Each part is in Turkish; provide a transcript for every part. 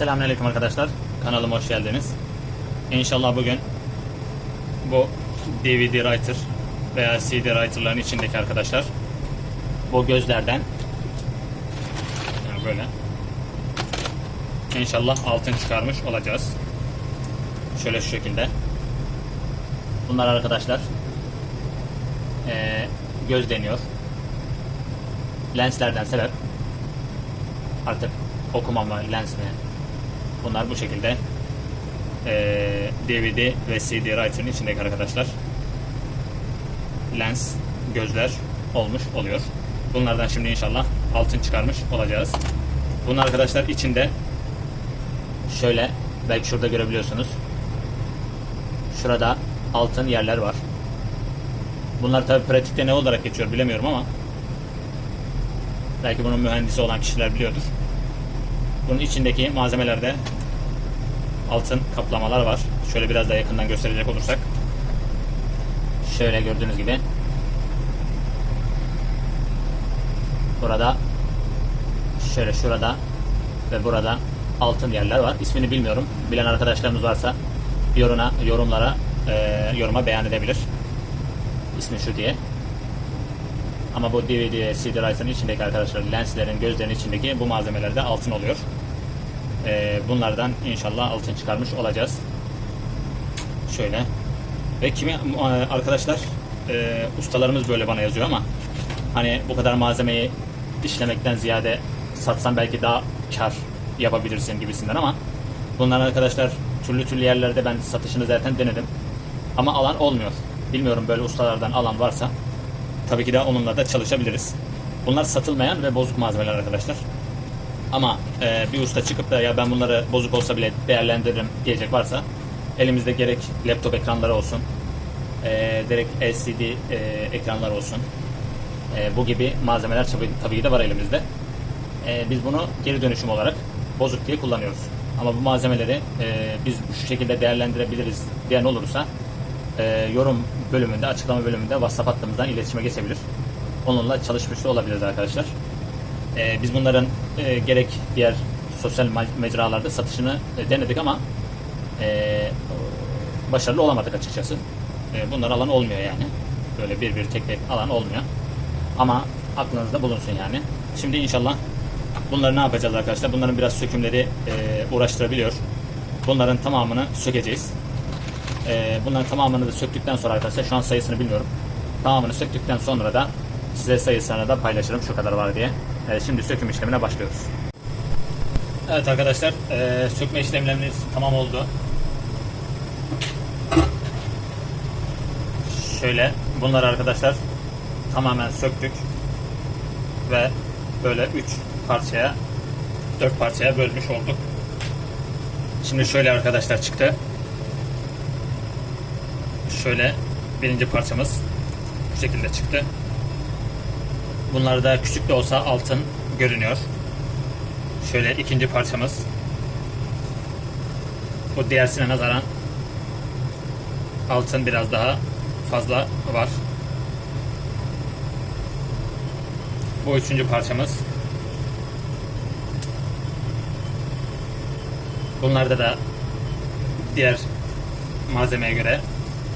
Selamünaleyküm arkadaşlar. Kanalıma hoş geldiniz. İnşallah bugün bu DVD writer veya CD writer'ların içindeki arkadaşlar bu gözlerden yani böyle İnşallah altın çıkarmış olacağız. Şöyle şu şekilde. Bunlar arkadaşlar eee, göz deniyor. Lenslerden sebep artık okuma mı lens mi bunlar bu şekilde eee, DVD ve CD writer'ın içindeki arkadaşlar lens gözler olmuş oluyor. Bunlardan şimdi inşallah altın çıkarmış olacağız. Bunlar arkadaşlar içinde şöyle belki şurada görebiliyorsunuz. Şurada altın yerler var. Bunlar tabi pratikte ne olarak geçiyor bilemiyorum ama belki bunun mühendisi olan kişiler biliyordur. Bunun içindeki malzemelerde altın kaplamalar var. Şöyle biraz daha yakından gösterecek olursak. Şöyle gördüğünüz gibi burada şöyle şurada ve burada altın yerler var. İsmini bilmiyorum. Bilen arkadaşlarımız varsa yoruna, yorumlara e, yoruma beyan edebilir. İsmi şu diye. Ama bu DVD, CD writer'ın içindeki arkadaşlar lenslerin, gözlerin içindeki bu malzemelerde altın oluyor. E, bunlardan inşallah altın çıkarmış olacağız. Şöyle. Ve kimi e, arkadaşlar e, ustalarımız böyle bana yazıyor ama hani bu kadar malzemeyi işlemekten ziyade satsan belki daha kar yapabilirsin gibisinden ama bunlar arkadaşlar türlü türlü yerlerde ben satışını zaten denedim. Ama alan olmuyor. Bilmiyorum böyle ustalardan alan varsa tabii ki de onunla da çalışabiliriz. Bunlar satılmayan ve bozuk malzemeler arkadaşlar. Ama e, bir usta çıkıp da ya ben bunları bozuk olsa bile değerlendiririm diyecek varsa elimizde gerek laptop ekranları olsun, e, direkt LCD e, ekranlar olsun. E, bu gibi malzemeler tabii, ki de var elimizde. E, biz bunu geri dönüşüm olarak bozuk diye kullanıyoruz. Ama bu malzemeleri e, biz şu şekilde değerlendirebiliriz diyen olursa e, yorum bölümünde, açıklama bölümünde WhatsApp hattımızdan iletişime geçebilir. Onunla çalışmış da olabiliriz arkadaşlar. E, biz bunların e, gerek diğer sosyal mecralarda satışını e, denedik ama e, başarılı olamadık açıkçası. E, bunlar alan olmuyor yani. Böyle bir bir tek tek alan olmuyor. Ama aklınızda bulunsun yani. Şimdi inşallah bunları ne yapacağız arkadaşlar? Bunların biraz sökümleri e, uğraştırabiliyor. Bunların tamamını sökeceğiz. E, bunların tamamını da söktükten sonra arkadaşlar şu an sayısını bilmiyorum. Tamamını söktükten sonra da size sayısını da paylaşırım şu kadar var diye. E, şimdi söküm işlemine başlıyoruz. Evet arkadaşlar e, sökme işlemlerimiz tamam oldu. Şöyle bunları arkadaşlar tamamen söktük ve böyle 3 parçaya 4 parçaya bölmüş olduk. Şimdi şöyle arkadaşlar çıktı. Şöyle birinci parçamız bu şekilde çıktı. Bunlar da küçük de olsa altın görünüyor. Şöyle ikinci parçamız. Bu diğersine nazaran altın biraz daha fazla var. Bu üçüncü parçamız. Bunlarda da diğer malzemeye göre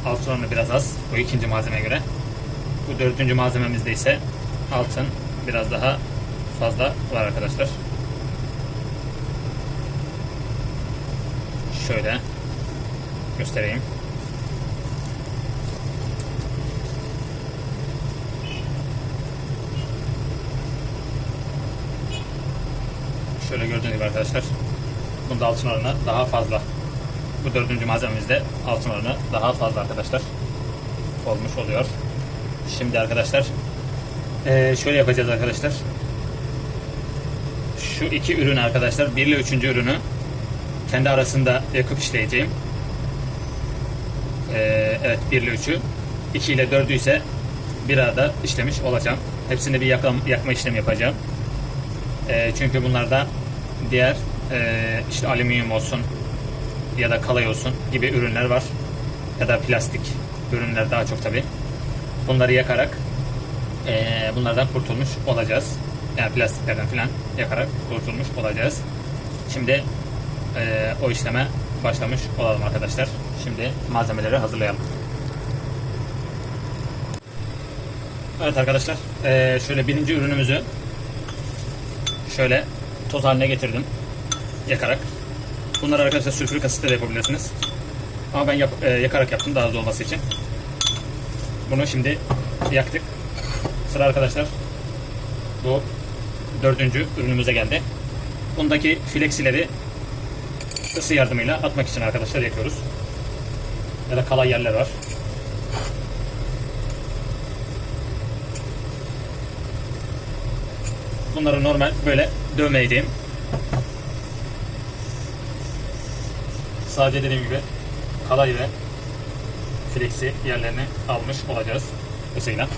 altın oranı biraz az. Bu ikinci malzemeye göre. Bu dördüncü malzememizde ise altın biraz daha fazla var arkadaşlar. Şöyle göstereyim. Şöyle gördüğünüz gibi arkadaşlar. Bunda altın oranı daha fazla. Bu dördüncü malzememizde altın oranı daha fazla arkadaşlar. Olmuş oluyor. Şimdi arkadaşlar eee, şöyle yapacağız arkadaşlar. Şu iki ürün arkadaşlar. Bir ile üçüncü ürünü kendi arasında yakıp işleyeceğim. Eee, evet 1 ile 3'ü. 2 ile 4'ü ise bir arada işlemiş olacağım. Hepsinde bir yakma, yakma işlemi yapacağım. Eee, çünkü bunlarda diğer eee, işte alüminyum olsun ya da kalay olsun gibi ürünler var. Ya da plastik ürünler daha çok tabi. Bunları yakarak eee, bunlardan kurtulmuş olacağız. Yani plastiklerden falan yakarak kurtulmuş olacağız. Şimdi e, o işleme başlamış olalım arkadaşlar. Şimdi malzemeleri hazırlayalım. Evet arkadaşlar, e, şöyle birinci ürünümüzü şöyle toz haline getirdim yakarak. Bunları arkadaşlar sülfürik asitle de yapabilirsiniz. Ama ben yap, e, yakarak yaptım daha hızlı olması için. Bunu şimdi yaktık. Sıra arkadaşlar bu dördüncü ürünümüze geldi. Bundaki fleksileri ısı yardımıyla atmak için arkadaşlar yakıyoruz. Ya da kalan yerler var. Bunları normal böyle dövmeyeceğim. Sadece dediğim gibi kalay ve fleksi yerlerini almış olacağız ısıyla.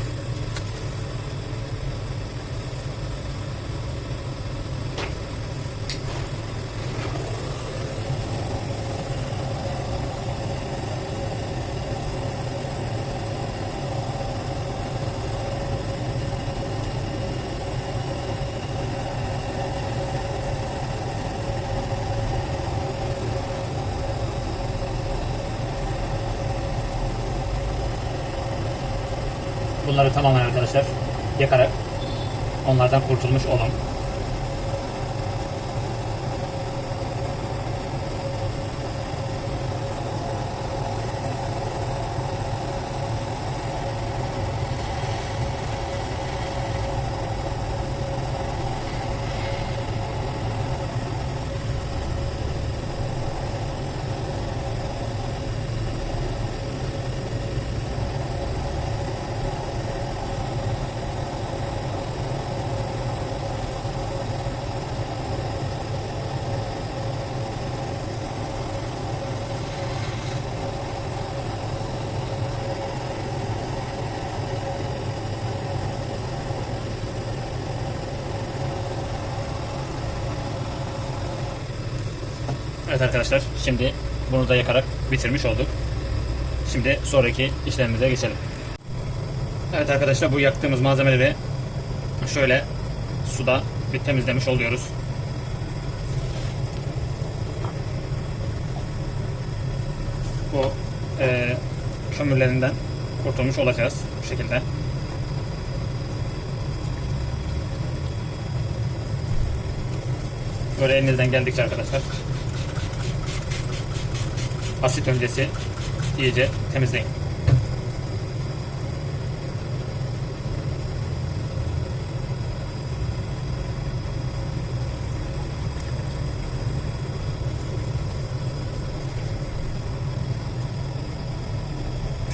Bunları tamamen arkadaşlar yakarak onlardan kurtulmuş olun. Evet arkadaşlar şimdi bunu da yakarak bitirmiş olduk. Şimdi sonraki işlemimize geçelim. Evet arkadaşlar bu yaktığımız malzemeleri şöyle suda bir temizlemiş oluyoruz. Bu e, kömürlerinden kurtulmuş olacağız bu şekilde. Böyle elinizden geldikçe arkadaşlar asit öncesi iyice temizleyin.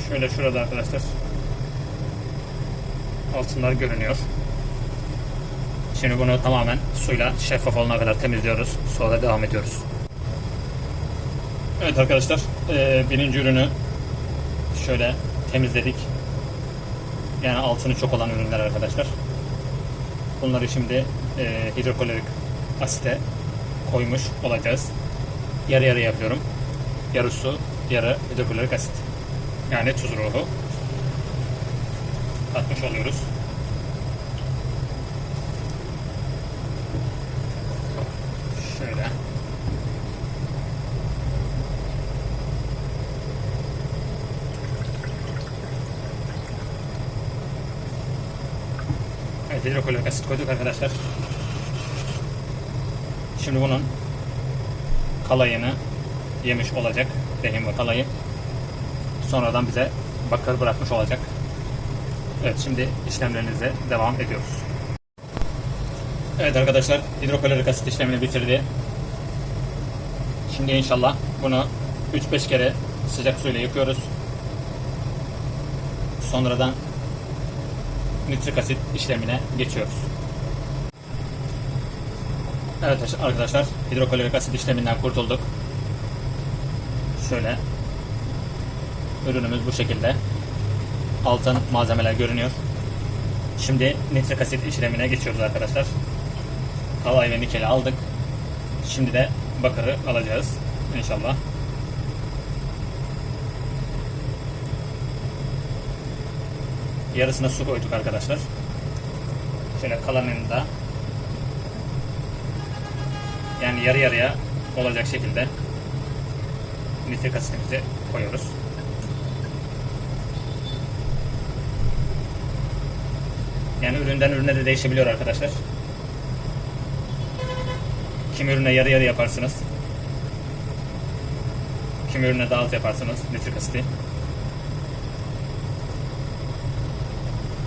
Şöyle şurada arkadaşlar altınlar görünüyor. Şimdi bunu tamamen suyla şeffaf olana kadar temizliyoruz. Sonra devam ediyoruz. Evet arkadaşlar, e, birinci ürünü şöyle temizledik. Yani altını çok olan ürünler arkadaşlar. Bunları şimdi e, asite koymuş olacağız. Yarı yarı yapıyorum. Yarı su, yarı hidroklorik asit. Yani tuz ruhu. Atmış oluyoruz. Şöyle. Evet hidroklorik asit koyduk arkadaşlar. Şimdi bunun kalayını yemiş olacak. Rehin ve kalayı. Sonradan bize bakır bırakmış olacak. Evet şimdi işlemlerinize devam ediyoruz. Evet arkadaşlar hidroklorik asit işlemini bitirdi. Şimdi inşallah bunu 3-5 kere sıcak suyla yıkıyoruz. Sonradan nitrik asit işlemine geçiyoruz. Evet arkadaşlar hidroklorik asit işleminden kurtulduk. Şöyle ürünümüz bu şekilde. Altın malzemeler görünüyor. Şimdi nitrik asit işlemine geçiyoruz arkadaşlar. Kalay ve nikeli aldık. Şimdi de bakırı alacağız inşallah. Yarısına su koyduk arkadaşlar. Şöyle kalanını da yani yarı yarıya olacak şekilde nitrik asitimizi koyuyoruz. Yani üründen ürüne de değişebiliyor arkadaşlar. Kim ürüne yarı yarı yaparsınız. Kim ürüne daha az yaparsınız nitrik asiti.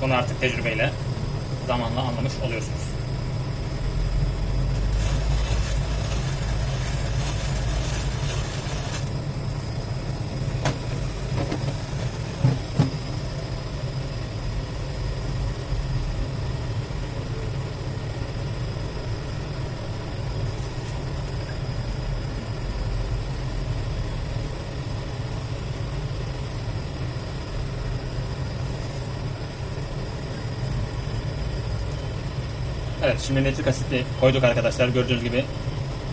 Bunu artık tecrübeyle zamanla anlamış oluyorsunuz. Evet şimdi nitrik asiti koyduk arkadaşlar. Gördüğünüz gibi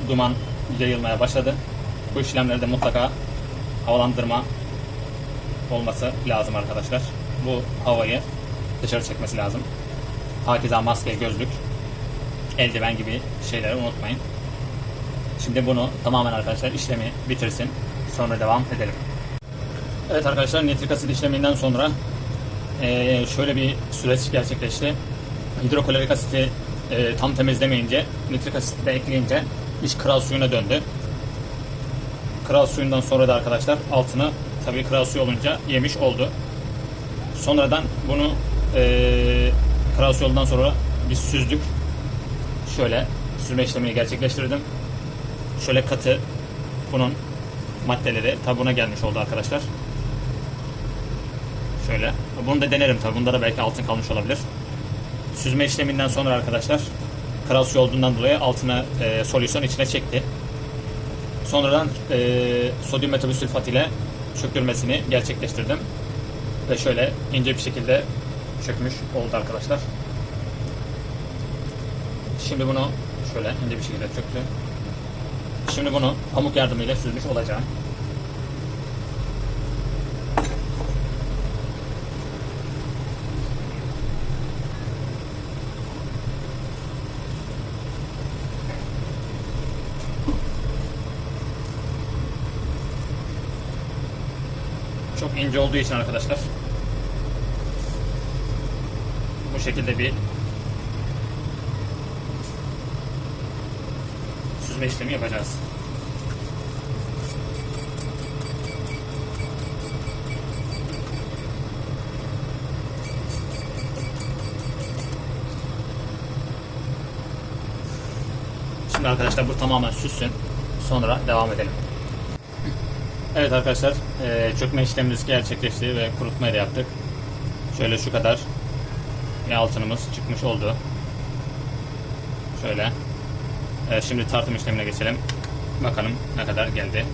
duman yayılmaya başladı. Bu işlemlerde mutlaka havalandırma olması lazım arkadaşlar. Bu havayı dışarı çekmesi lazım. Hakeza maske, gözlük, eldiven gibi şeyleri unutmayın. Şimdi bunu tamamen arkadaşlar işlemi bitirsin. Sonra devam edelim. Evet arkadaşlar nitrik asit işleminden sonra şöyle bir süreç gerçekleşti. Hidroklorik asiti e, tam temizlemeyince nitrik asiti de ekleyince iş kral suyuna döndü. Kral suyundan sonra da arkadaşlar altını tabii kral suyu olunca yemiş oldu. Sonradan bunu e, kral suyu sonra biz süzdük. Şöyle süzme işlemini gerçekleştirdim. Şöyle katı bunun maddeleri tabi buna gelmiş oldu arkadaşlar. Şöyle. Bunu da denerim tabi. Bunda da belki altın kalmış olabilir. Süzme işleminden sonra arkadaşlar kral suyu olduğundan dolayı altına e, solüsyon içine çekti. Sonradan e, sodyum metabüsülfat ile çöktürmesini gerçekleştirdim. Ve şöyle ince bir şekilde çökmüş oldu arkadaşlar. Şimdi bunu şöyle ince bir şekilde çöktü. Şimdi bunu pamuk yardımıyla süzmüş olacağım. Çok ince olduğu için arkadaşlar bu şekilde bir süzme işlemi yapacağız. Şimdi arkadaşlar bu tamamen süssün. Sonra devam edelim. Evet arkadaşlar eee, çökme işlemimiz gerçekleşti ve kurutmayı da yaptık. Şöyle şu kadar bir altınımız çıkmış oldu. Şöyle. Şimdi tartım işlemine geçelim. Bakalım ne kadar geldi.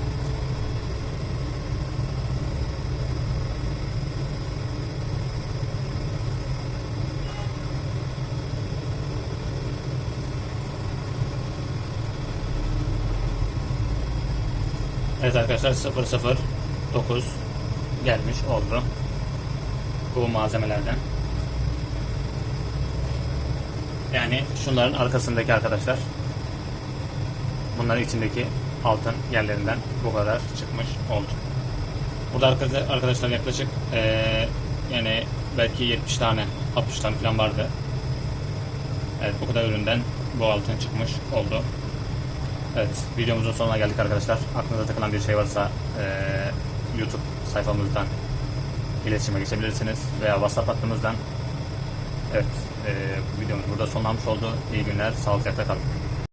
Evet arkadaşlar 009 gelmiş oldu. Bu malzemelerden. Yani şunların arkasındaki arkadaşlar. Bunların içindeki altın yerlerinden bu kadar çıkmış oldu. Burada arkada- arkadaşlar yaklaşık eee, yani belki 70 tane 60 tane falan vardı. Evet bu kadar üründen bu altın çıkmış oldu. Evet, videomuzun sonuna geldik arkadaşlar. Aklınıza takılan bir şey varsa eee, YouTube sayfamızdan iletişime geçebilirsiniz veya WhatsApp hattımızdan. Evet, eee videomuz burada sonlanmış oldu. İyi günler, sağlıcakla kalın.